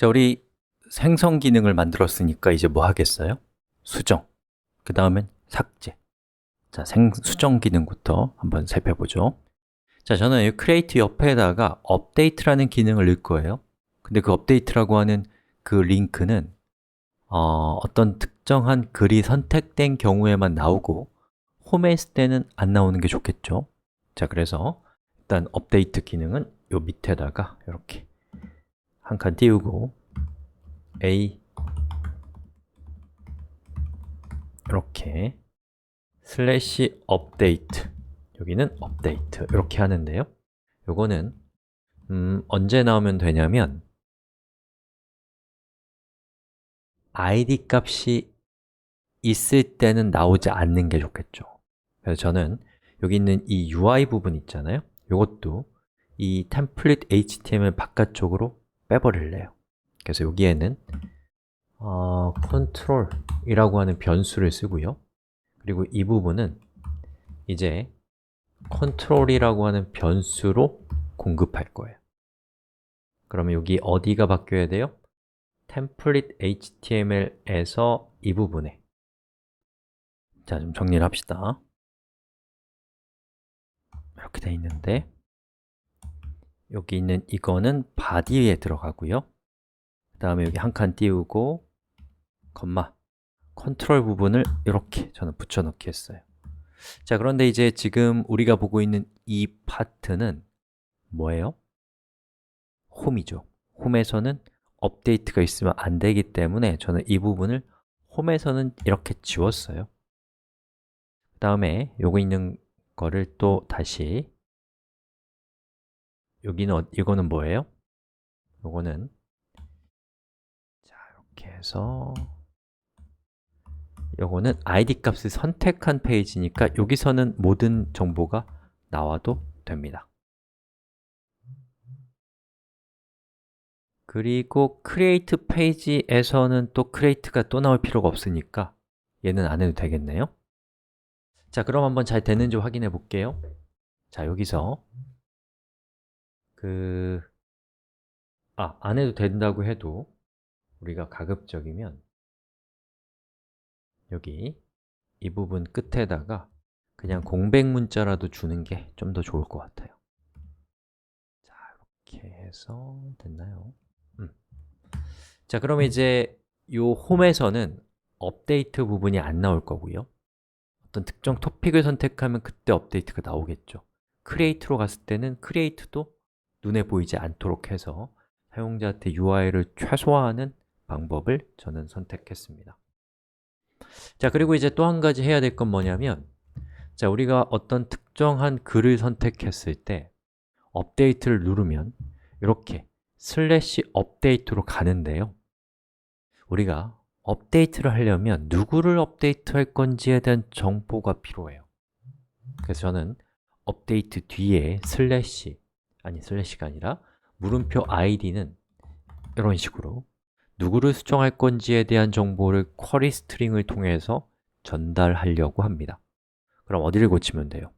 자, 우리 생성 기능을 만들었으니까 이제 뭐 하겠어요? 수정, 그 다음엔 삭제. 자, 생, 수정 기능부터 한번 살펴보죠. 자, 저는 이 create 옆에다가 update라는 기능을 넣을 거예요. 근데 그 update라고 하는 그 링크는 어, 어떤 특정한 글이 선택된 경우에만 나오고 홈에 있을 때는 안 나오는 게 좋겠죠? 자, 그래서 일단 업데이트 기능은 요 밑에다가 이렇게 한 칸 띄우고 a 이렇게 슬래시 업데이트. 여기는 업데이트. 이렇게 하는데요. 요거는 음, 언제 나오면 되냐면 id 값이 있을 때는 나오지 않는 게 좋겠죠. 그래서 저는 여기 있는 이 UI 부분 있잖아요. 이것도 이 템플릿 HTML 바깥쪽으로 빼버릴래요. 그래서 여기에는 어, control이라고 하는 변수를 쓰고요. 그리고 이 부분은 이제 control이라고 하는 변수로 공급할 거예요. 그러면 여기 어디가 바뀌어야 돼요? 템플릿 HTML에서 이 부분에. 자, 좀 정리를 합시다. 이렇게 돼 있는데 여기 있는 이거는 body에 들어가고요. 그 다음에 여기 한 칸 띄우고 컴마 컨트롤 부분을 이렇게 저는 붙여넣기 했어요. 자, 그런데 이제 지금 우리가 보고 있는 이 파트는 뭐예요? 홈이죠. 홈에서는 업데이트가 있으면 안 되기 때문에 저는 이 부분을 홈에서는 이렇게 지웠어요. 그 다음에 요거 있는 거를 또 다시 여기는 어- 이거는 뭐예요? 요거는 자, 이렇게 해서 요거는 id 값을 선택한 페이지니까 여기서는 모든 정보가 나와도 됩니다. 그리고 create 페이지에서는 또 create가 또 나올 필요가 없으니까 얘는 안 해도 되겠네요. 자, 그럼 한번 잘 되는지 확인해 볼게요. 자, 여기서 그... 아, 안 해도 된다고 해도 우리가 가급적이면 여기 이 부분 끝에다가 그냥 공백 문자라도 주는 게 좀 더 좋을 것 같아요 자, 이렇게 해서 됐나요? 음. 자, 그럼 이제 요 홈에서는 업데이트 부분이 안 나올 거고요 어떤 특정 토픽을 선택하면 그때 업데이트가 나오겠죠 크리에이트로 갔을 때는 크리에이트도 눈에 보이지 않도록 해서 사용자한테 UI를 최소화하는 방법을 저는 선택했습니다. 자, 그리고 이제 또 한 가지 해야 될 건 뭐냐면 자, 우리가 어떤 특정한 글을 선택했을 때 업데이트를 누르면 이렇게 슬래시 업데이트로 가는데요. 우리가 업데이트를 하려면 누구를 업데이트할 건지에 대한 정보가 필요해요. 그래서 저는 업데이트 뒤에 슬래시 아니 슬래시가 아니라 물음표 id는 이런 식으로 누구를 수정할 건지에 대한 정보를 쿼리 스트링을 통해서 전달하려고 합니다 그럼 어디를 고치면 돼요?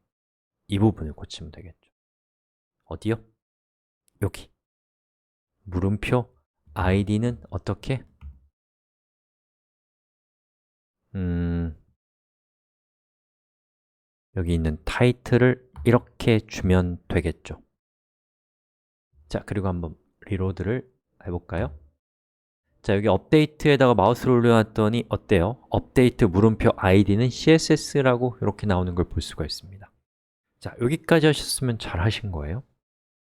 이 부분을 고치면 되겠죠 어디요? 여기 물음표 id는 어떻게? 음... 여기 있는 타이틀을 이렇게 주면 되겠죠 자, 그리고 한번 리로드를 해볼까요? 자, 여기 업데이트에다가 마우스를 올려놨더니 어때요? 업데이트 물음표 id는 css라고 이렇게 나오는 걸 볼 수가 있습니다 자, 여기까지 하셨으면 잘 하신 거예요